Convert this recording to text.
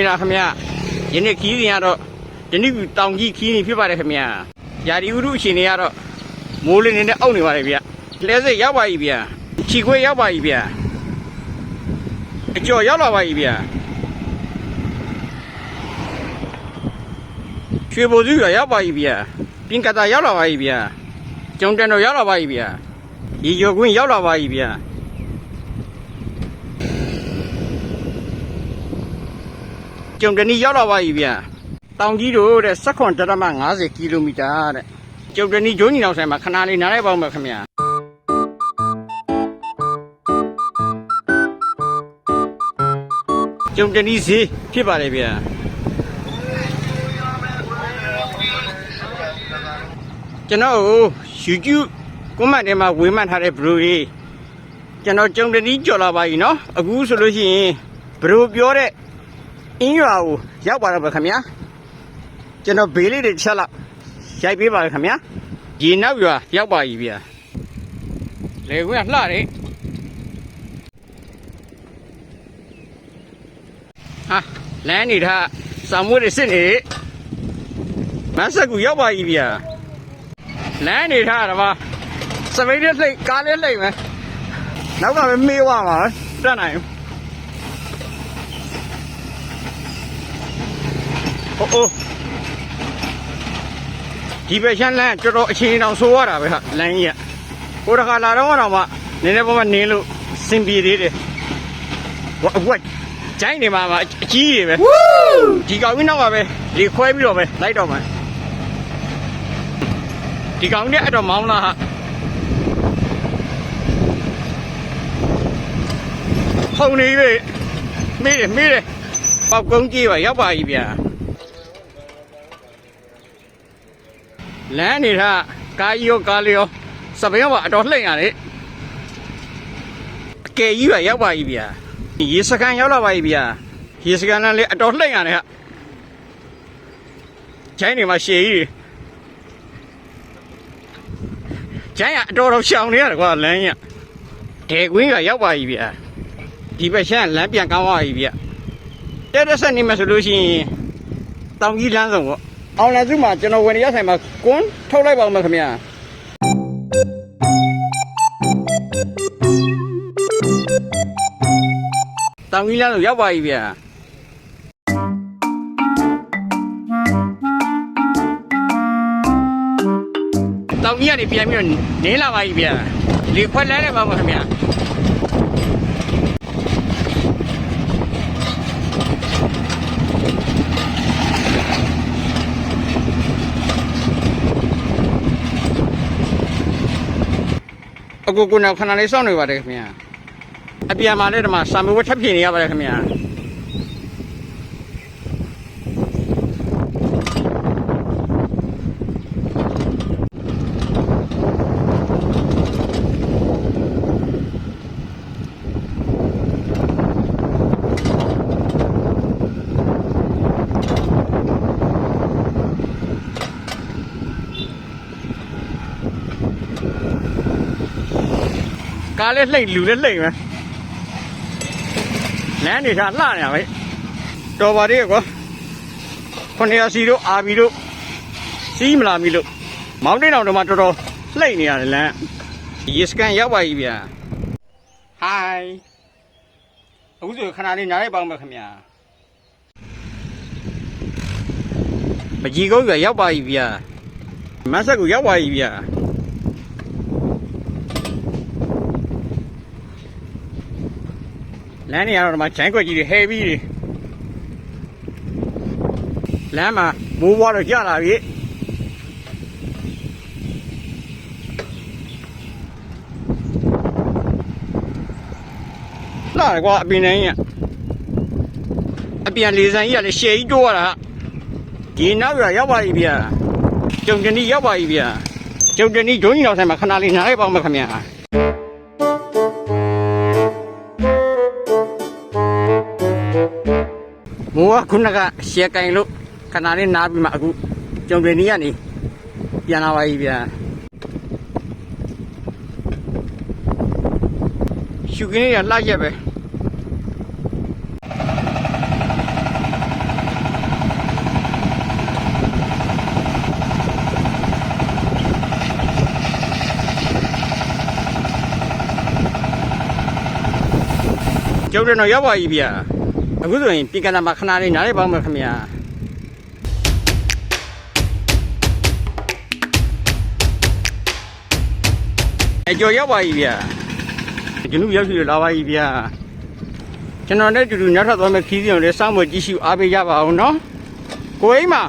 အားလုံးပဲမြင်လားခင်ဗျာယနေ့ခီးစဉ်ကတော့ယနေ့တောင်ကြီးခီးနေဖြစ်ပါတယ်ခင်ဗျာယာဒီဥရုအချိန်တွေကတော့မိုးလင်းနေတဲ့အောက်နေပါတယ်ဗျလဲစိတ်ရောက်ပါပြီဗျခြီခွေးရောက်ပါပြီဗျအကျော်ရောက်လာပါပြီဗျရွှေဘိုစုရရောက်ပါပြီဗျပင်ကတာရောက်လာပါပြီဗျကျုံတန်တော်ရောက်လာပါပြီဗျရေကျော်ကွင်းရောက်လာပါပြီဗျ ကျုံတနီရောက်လာပါပြီဗျတောင်ကြီးတို့တဲ့16ဒရမ50ကီလိုမီတာတဲ့ကျုံတနီဂျိုးညီအောင်ဆိုင်မှာခဏလေးနားလိုက်ပါဦးမယ်ခင်ဗျာ ကျုံတနီးဈေးဖြစ်ပါတယ်ဗျာကျွန်တော်ကို YouTube ကွန်မန့်ထဲမှာဝေမှတ်ထားတဲ့ဘရိုကြီးကျွန်တော်ကျုံတနီးကြော်လာပါပြီเนาะအခုဆိုလို့ရှိရင်ဘရိုပြောတဲ့ အင်းရွာကိုရောက်ပါတော့ပါခင်ဗျာကျွန်တော်ဘေးလေးတွေချက်လောက်ရိုက်ပေးပါခင်ဗျာဒီနောက်ရွာရောက်ပါပြီဗျာလေကွင်းကလှတယ်ဟာလမ်းနေထားစာမွေးတွေစစ်နေမဆက်ကူရောက်ပါပြီဗျာလမ်းနေထားတာပါစပိတ်နဲ့လှိတ်ကားလေးလှိတ်မယ်နောက်ကပဲမေးသွားမှာတတ်နိုင်ဘူး အိုးအိုးဒီဘက်ရှမ်းလမ်းတော်တော်အချိန်တောင်ဆိုးရတာပဲဟာလမ်းကြီးကကိုတခါလာတော့တော့မှနည်းနည်းပေါ်မှနင်းလို့စင်ပြေသေးတယ်ဝက်ဝက်ကျိုင်းနေမှာမှာအကြီးကြီးပဲဒီကောင်ကြီးနောက်ကပဲလေခွဲပြီးတော့ပဲလိုက်တော့မှာဒီကောင်နဲ့အဲ့တော့မောင်းလာဟာဖုန်နေပြီမေးတယ်မေးတယ်ပေါက်ကုန်းကြီးပါရောက်ပါပြီဗျာ လမ်းနေတာကားကြီးရောကားလေးရောစပင်းရောအတော်လှိမ့်ရတယ်အကယ်ကြီးပါရောက်ပါပြီဗျာရေစကန်ရောက်လာပါပြီဗျာရေစကန်လည်းအတော်လှိမ့်ရတယ်ဟာကျိုင်းနေမှာရှည်ကြီးကျိုင်းကအတော်တော်ရှောင်နေရတယ်ကွာလမ်းကြီးဒေကွင်းကရောက်ပါပြီဗျာဒီဘက်ရှမ်းလမ်းပြန်ကောင်းပါပြီဗျာတဲ့တဲ့ဆက်နေမှာဆိုလို့ရှိရင်တောင်ကြီးလမ်းဆောင်ပေါ့ အောင်လည်းစုမှာကျွန်တော်ဝင်ရဆိုင်မှာကွန်းထုတ်လိုက်ပါဦးမယ်ခင်ဗျာတောင်ကြီးလမ်းဆောင်ရောက်ပါပြီဗျာတောင်ကြီးကနေပြန်ပြီးတော့နင်းလာပါပြီဗျာလေခွက်လန်းနေပါဦးခင်ဗျာ အကူကနာခဏလေးစောင့်နေပါတယ်ခင်ဗျာအပြန်มาလည်းဒီမှာစာမေးပွဲထပ်ပြင်နေရပါတယ်ခင်ဗျာ ကားလည်းလှိမ့်လူလည်းလှိမ့်မယ်လမ်းနေထားလှနေရပဲတော်ပါသေးကွာခုနှစ်ရာစီတို့အာဘီတို့စီးမလာမီလို့မောင်းတင်းတောင်တော့မှတော်တော်လှိမ့်နေရတယ်လမ်းရေစကန်ရောက်ပါပြီဗျာဟိုင်းအခုဆိုခဏလေးနားလိုက်ပါဦးမယ်ခင်ဗျာမကြီးကုန်းကရောက်ပါပြီဗျာမဆက်ကူရောက်ပါပြီဗျာ လမ်းနေရတော့ဒီမှာဂျိုင်းကွက်ကြီးတွေဟဲပြီးတွေလမ်းမှာမိုးဘွားတော့ကြလာပြီလာတယ်ကွာအပင်တိုင်းကြီးကအပြန်လေးစံကြီးကလည်းရှယ်ကြီးတိုးရတာဒီနောက်ရရောက်ပါပြီဗျာကျုံတနီရောက်ပါပြီဗျာကျုံတနီဂျုံကြီးတော်ဆိုင်မှာခဏလေးနားလိုက်ပါဦးမခင်ဗျာ မိုးကခုနကရှယ်ကင်လို့ခဏလေးနားပြီးမှအခုကြုံပင်ကြီးကနေပြန်လာပါပြီဗျာရှုခင်းရလှရက်ပဲကျုပ်တယ်တော့ရောက်ပါပြီဗျာ အခုဆိုရင်ပြင်ကနာမှာခဏလေးနားလေးပေါင်းမယ်ခင်ဗျာအကျော်ရောက်ပါပြီဗျာကျွန်တော်ရောက်ရှိလာပါပြီဗျာကျွန်တော်နဲ့တူတူနောက်ထပ်သွားမယ့်ခီးစဉ်ကိုလည်းစောင့်မကြည့်ရှုအားပေးကြပါအောင်နော်ကိုအိမ်မှာ